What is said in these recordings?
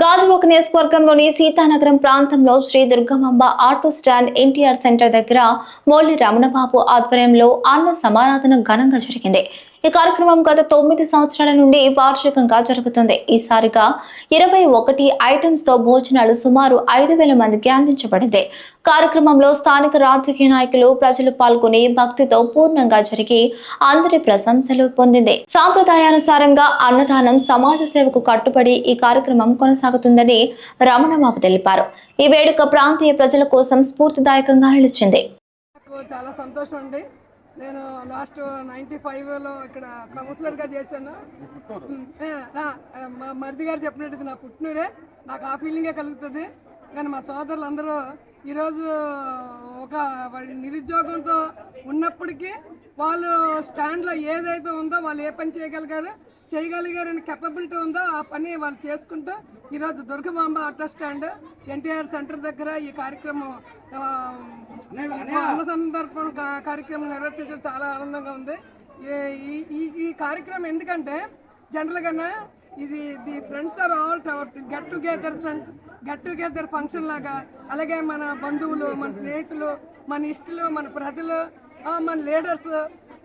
గాజువాక నియోజకవర్గంలోని సీతానగరం ప్రాంతంలో Sri Durgamamba auto stand NTR centre దగ్గర మోల్లి రమణబాబు ఆధ్వర్యంలో అన్న సమారాధన ఘనంగా జరిగింది. ఈ కార్యక్రమం గత తొమ్మిది సంవత్సరాల నుండి వార్షికంగా జరుగుతుంది. ఈసారిగా ఇరవై ఒకటి ఐటమ్స్తో భోజనాలు సుమారు ఐదు వేల మందికి అందించబడింది. కార్యక్రమంలో స్థానిక రాజకీయ నాయకులు ప్రజలు పాల్గొని భక్తితో పూర్ణంగా జరిగి అందరి ప్రశంసలు పొందింది. సాంప్రదాయానుసారంగా అన్నదానం సమాజ సేవకు కట్టుబడి ఈ కార్యక్రమం కొనసాగుతుందని రమణబాబు తెలిపారు. ఈ వేడుక ప్రాంతీయ ప్రజల కోసం స్ఫూర్తిదాయకంగా నిలిచింది. చాలా సంతోషం అండి. నేను లాస్ట్ నైంటీ ఫైవ్లో ఇక్కడ కౌన్సిలర్గా చేశాను. మా మరిది గారు చెప్పినట్టు నా పుట్టినూరే నాకు ఆ ఫీలింగే కలుగుతుంది. కానీ మా సోదరులు అందరూ ఈరోజు ఒక నిరుద్యోగంతో ఉన్నప్పటికీ వాళ్ళు స్టాండ్లో ఏదైతే ఉందో వాళ్ళు ఏ పని చేయగలిగారు చేయగలిగారని కెపబిలిటీ ఉందో ఆ పని వాళ్ళు చేసుకుంటూ ఈరోజు Durgamamba auto stand NTR centre దగ్గర ఈ కార్యక్రమం అన్న సందర్భం కార్యక్రమం నిర్వర్తించడం చాలా ఆనందంగా ఉంది. ఈ- ఈ కార్యక్రమం ఎందుకంటే జనరల్గా ఇది the friends are all get together friends get together function లాగా అలాగే మన బంధువులు మన స్నేహితులు మన ఇష్టలు మన ప్రజలు మన లీడర్స్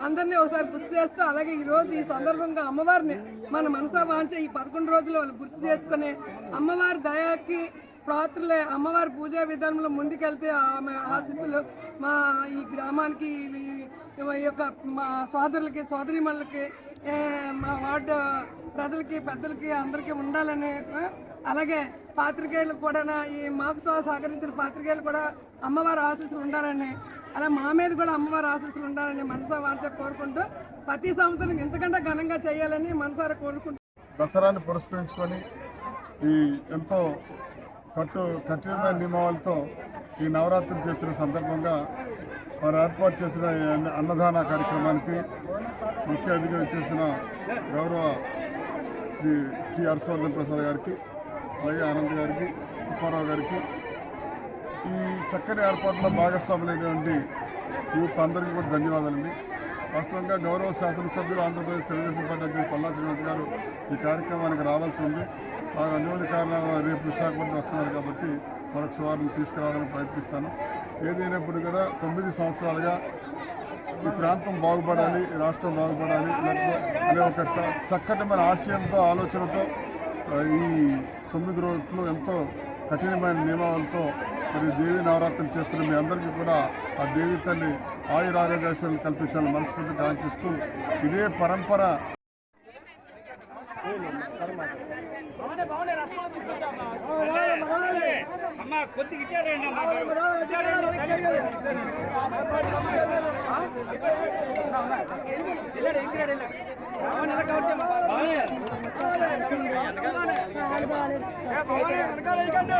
అందరినీ ఒకసారి గుర్తు చేస్తూ అలాగే ఈ రోజు ఈ సందర్భంగా అమ్మవారిని మన మనసా వాంచే ఈ పదకొండు రోజులు వాళ్ళు గుర్తు చేసుకుని అమ్మవారి దయాకి ప్రాతులే అమ్మవారి పూజా విధానంలో ముందుకెళ్తే ఆమె ఆశీస్సులు మా ఈ గ్రామానికి ఈ- యొక్క మా సోదరులకి సోదరిమణులకి మా వార్డు ప్రజలకి పెద్దలకి అందరికీ ఉండాలని అలాగే పాత్రికేయులు కూడా ఈ మాకు సహకరించిన పాత్రికేయులు కూడా అమ్మవారి ఆశీస్సులు ఉండాలని అలా మా మీద కూడా అమ్మవారి ఆశీస్సులు ఉండాలని మనసా వార్చ కోరుకుంటూ ప్రతి సంవత్సరం ఇంతకంటే ఘనంగా చేయాలని మనసారా కోరుకుంటూ దసరాన్ని పురస్కరించుకొని ఈ ఎంతో కట్టు కఠినమైన నియమాలతో ఈ నవరాత్రి చేసిన సందర్భంగా వారు ఏర్పాటు చేసిన అన్నదాన కార్యక్రమానికి ముఖ్య అతిథిగా చేసిన గౌరవ శ్రీ టి హర్షవర్ధన్ ప్రసాద్ గారికి అలాగే ఆనంద్ గారికి ఉప్పారావు గారికి ఈ చక్కని ఏర్పాట్లో భాగస్వాములైనటువంటి యూత్ అందరికీ కూడా ధన్యవాదాలండి. వాస్తవంగా గౌరవ శాసనసభ్యులు ఆంధ్రప్రదేశ్ తెలుగుదేశం పార్టీ అధ్యక్షులు పల్లా శ్రీనివాస్ గారు ఈ కార్యక్రమానికి రావాల్సి ఉంది. వారు అన్యోన్య కారణాలు రేపు విశాఖపట్నం వస్తున్నారు కాబట్టి మరొక వారిని తీసుకురావడానికి ప్రయత్నిస్తాను. ఏదైనప్పుడు కూడా తొమ్మిది సంవత్సరాలుగా ఈ ప్రాంతం బాగుపడాలి రాష్ట్రం బాగుపడాలి అనే ఒక చ- చక్కటిమైన ఆశయంతో ఆలోచనతో ఈ తొమ్మిది రోజులు ఎంతో కఠినమైన నియమాలతో మరి దేవి నవరాత్రులు చేస్తున్న మీ అందరికీ కూడా ఆ దేవి తల్లి ఆయుర కల్పించాలని మనస్ఫూర్తిగా కాంక్షిస్తూ ఇదే పరంపర. అమ్మ. కొద్దిగా ఇచ్చారండి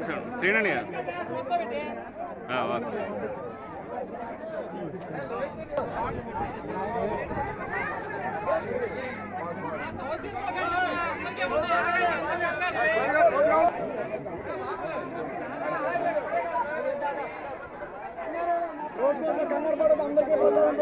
చూడు శ్రీనండి రోజుకొక కంగారు పడదు అందరికీ ప్రసాదం